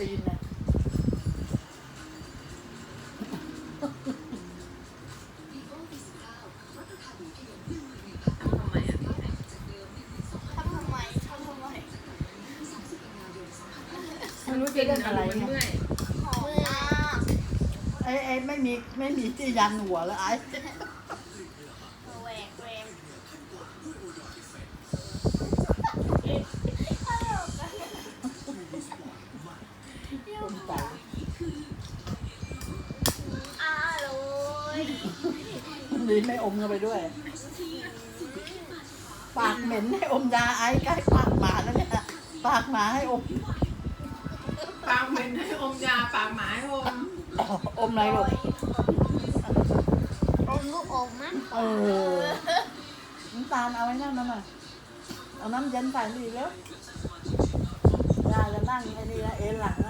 ตีนนะทำไมอะทำทำไมทำทำไมไม่รู้จะเล่นอะไรเนี่ย ไอ้ไอ้ไม่มีไม่มีที่ยันหัวแล้วไอ้ แหวกแหวก ตลกอะต้มใจอร่อยนี่ไม่อมเข้าไปด้วย ปากเหม็นให้อมยาไอ้ใกล้ปากหมาแล้วเนี่ย ปากหมาให้อม ปากเหม็นให้อมยาปากหมาให้อมอมอะไรลูกอมลูกอมมั้งเออน้ำตาลเอาไว้นั่นนั่นน่ะเอาน้ำเย็นใส่ดีแล้วยาจะนั่งไอ้นี่นะเอ็นหลังนะ